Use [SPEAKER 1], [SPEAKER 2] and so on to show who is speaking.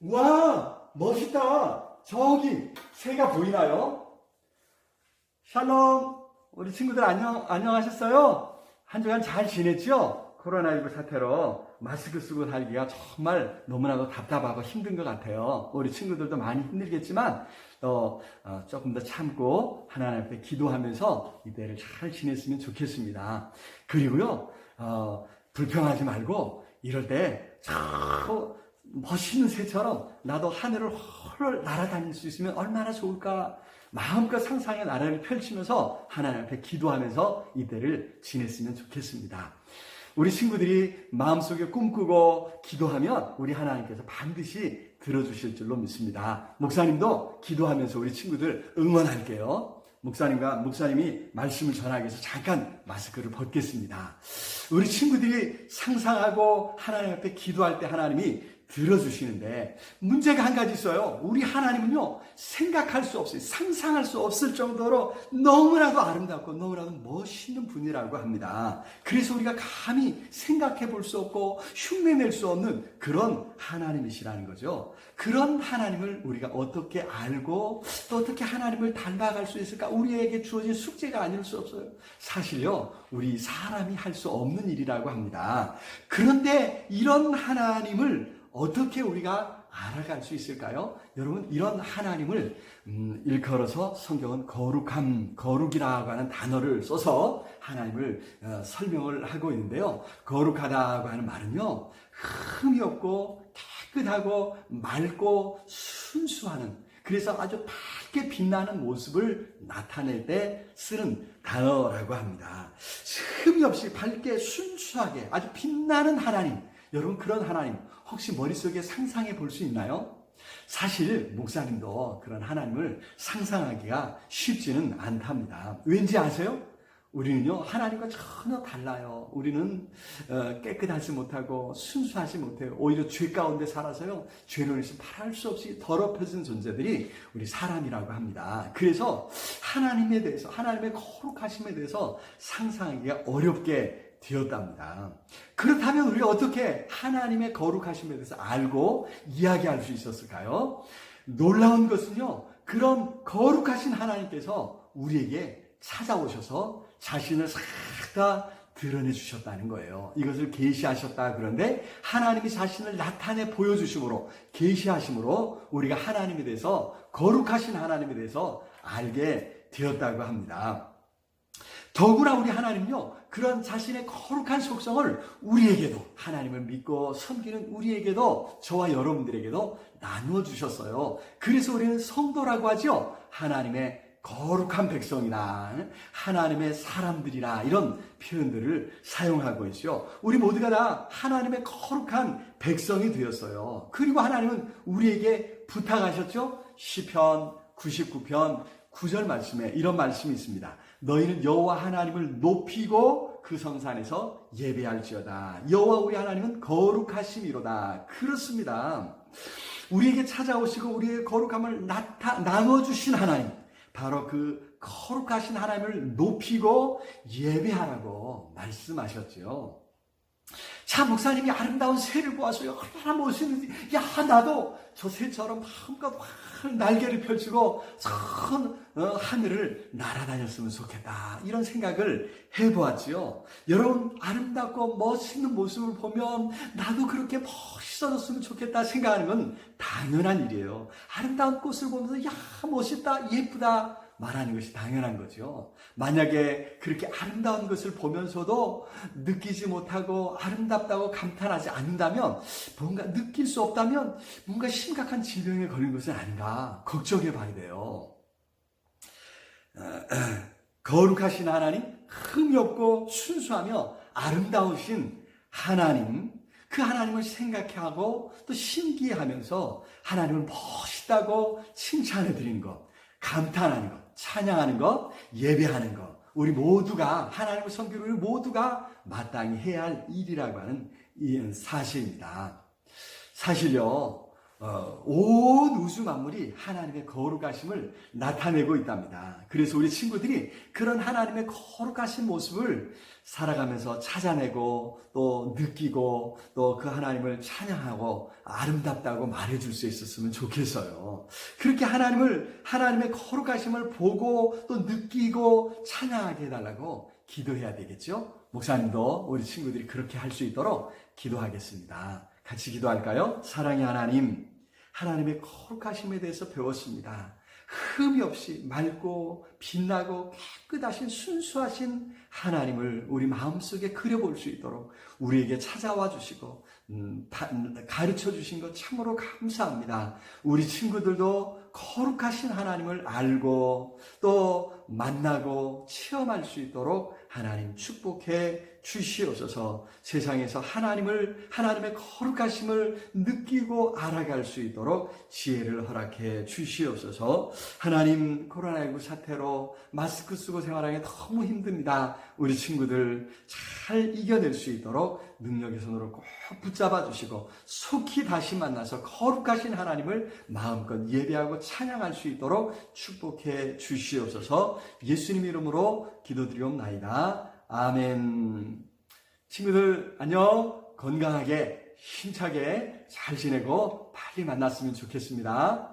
[SPEAKER 1] 와, 멋있다. 저기 새가 보이나요? 샬롬, 우리 친구들 안녕, 안녕하셨어요? 한 주간 잘 지냈죠? 코로나19 사태로 마스크 쓰고 살기가 정말 너무나도 답답하고 힘든 것 같아요. 우리 친구들도 많이 힘들겠지만, 또, 어, 조금 더 참고 하나님 앞에 기도하면서 이때를 잘 지냈으면 좋겠습니다. 그리고요, 어, 불평하지 말고, 이럴 때, 저, 멋있는 새처럼 나도 하늘을 헐 날아다닐 수 있으면 얼마나 좋을까. 마음껏 상상의 나라를 펼치면서 하나님 앞에 기도하면서 이때를 지냈으면 좋겠습니다. 우리 친구들이 마음속에 꿈꾸고 기도하면 우리 하나님께서 반드시 들어주실 줄로 믿습니다. 목사님도 기도하면서 우리 친구들 응원할게요. 목사님과 목사님이 말씀을 전하기 위해서 잠깐 마스크를 벗겠습니다. 우리 친구들이 상상하고 하나님 앞에 기도할 때 하나님이 들어주시는데 문제가 한 가지 있어요. 우리 하나님은요 생각할 수 없어요. 상상할 수 없을 정도로 너무나도 아름답고 너무나도 멋있는 분이라고 합니다. 그래서 우리가 감히 생각해 볼 수 없고 흉내낼 수 없는 그런 하나님이시라는 거죠. 그런 하나님을 우리가 어떻게 알고 또 어떻게 하나님을 닮아갈 수 있을까? 우리에게 주어진 숙제가 아닐 수 없어요. 사실요, 우리 사람이 할 수 없는 일이라고 합니다. 그런데 이런 하나님을 어떻게 우리가 알아갈 수 있을까요? 여러분, 이런 하나님을, 음, 일컬어서 성경은 거룩함, 거룩이라고 하는 단어를 써서 하나님을 어, 설명을 하고 있는데요. 거룩하다고 하는 말은요, 흠이 없고, 깨끗하고, 맑고, 순수하는, 그래서 아주 밝게 빛나는 모습을 나타낼 때 쓰는 단어라고 합니다. 흠이 없이 밝게 순수하게 아주 빛나는 하나님. 여러분, 그런 하나님, 혹시 머릿속에 상상해 볼 수 있나요? 사실, 목사님도 그런 하나님을 상상하기가 쉽지는 않답니다. 왠지 아세요? 우리는요, 하나님과 전혀 달라요. 우리는 어, 깨끗하지 못하고 순수하지 못해요. 오히려 죄 가운데 살아서요, 죄로 인해서 말할 수 없이 더럽혀진 존재들이 우리 사람이라고 합니다. 그래서 하나님에 대해서, 하나님의 거룩하심에 대해서 상상하기가 어렵게 되었답니다. 그렇다면 우리가 어떻게 하나님의 거룩하심에 대해서 알고 이야기할 수 있었을까요? 놀라운 것은요, 그런 거룩하신 하나님께서 우리에게 찾아오셔서 자신을 싹 다 드러내 주셨다는 거예요. 이것을 계시하셨다 그런데 하나님이 자신을 나타내 보여주심으로 계시하심으로 우리가 하나님에 대해서 거룩하신 하나님에 대해서 알게 되었다고 합니다. 더구나 우리 하나님요, 그런 자신의 거룩한 속성을 우리에게도, 하나님을 믿고 섬기는 우리에게도, 저와 여러분들에게도 나누어 주셨어요. 그래서 우리는 성도라고 하죠. 하나님의 거룩한 백성이나 하나님의 사람들이나 이런 표현들을 사용하고 있죠. 우리 모두가 다 하나님의 거룩한 백성이 되었어요. 그리고 하나님은 우리에게 부탁하셨죠. 시편 99편 9절 말씀에 이런 말씀이 있습니다. 너희는 여호와 하나님을 높이고 그 성산에서 예배할지어다. 여호와 우리 하나님은 거룩하심이로다. 그렇습니다. 우리에게 찾아오시고 우리의 거룩함을 나타 나눠 주신 하나님. 바로 그 거룩하신 하나님을 높이고 예배하라고 말씀하셨죠. 자, 목사님이 아름다운 새를 보아서요. 얼마나 멋있는지. 야, 나도 저 새처럼 마음껏 확 날개를 펼치고 전 어, 하늘을 날아다녔으면 좋겠다. 이런 생각을 해보았지요. 여러분, 아름답고 멋있는 모습을 보면 나도 그렇게 멋있어졌으면 좋겠다 생각하는 건 당연한 일이에요. 아름다운 꽃을 보면서 야, 멋있다, 예쁘다. 말하는 것이 당연한 거죠. 만약에 그렇게 아름다운 것을 보면서도 느끼지 못하고 아름답다고 감탄하지 않는다면 뭔가 느낄 수 없다면 뭔가 심각한 질병에 걸린 것은 아닌가 걱정해 봐야 돼요. 거룩하신 하나님, 흠이 없고 순수하며 아름다우신 하나님, 그 하나님을 생각하고 또 신기해하면서 하나님을 멋있다고 칭찬해 드리는 것, 감탄하는 것, 찬양하는 것, 예배하는 것, 우리 모두가 하나님을 섬기는 우리 모두가 마땅히 해야 할 일이라고 하는 이 사실입니다. 사실요, 어, 온 우주 만물이 하나님의 거룩하심을 나타내고 있답니다. 그래서 우리 친구들이 그런 하나님의 거룩하신 모습을 살아가면서 찾아내고 또 느끼고 또 그 하나님을 찬양하고 아름답다고 말해줄 수 있었으면 좋겠어요. 그렇게 하나님을 하나님의 거룩하심을 보고 또 느끼고 찬양하게 해달라고 기도해야 되겠죠. 목사님도 우리 친구들이 그렇게 할 수 있도록 기도하겠습니다. 같이 기도할까요? 사랑의 하나님, 하나님의 거룩하심에 대해서 배웠습니다. 흠이 없이 맑고 빛나고 깨끗하신 순수하신 하나님을 우리 마음속에 그려볼 수 있도록 우리에게 찾아와 주시고 음, 다- 가르쳐 주신 것 참으로 감사합니다. 우리 친구들도 거룩하신 하나님을 알고 또 만나고 체험할 수 있도록 하나님 축복해 주시옵소서 세상에서 하나님을, 하나님의 거룩하심을 느끼고 알아갈 수 있도록 지혜를 허락해 주시옵소서 하나님 코로나19 사태로 마스크 쓰고 생활하기 너무 힘듭니다. 우리 친구들 잘 이겨낼 수 있도록 능력의 손으로 꼭 붙잡아 주시고 속히 다시 만나서 거룩하신 하나님을 마음껏 예배하고 찬양할 수 있도록 축복해 주시옵소서 예수님 이름으로 기도드리옵나이다. 아멘. 친구들 안녕. 건강하게 힘차게 잘 지내고 빨리 만났으면 좋겠습니다.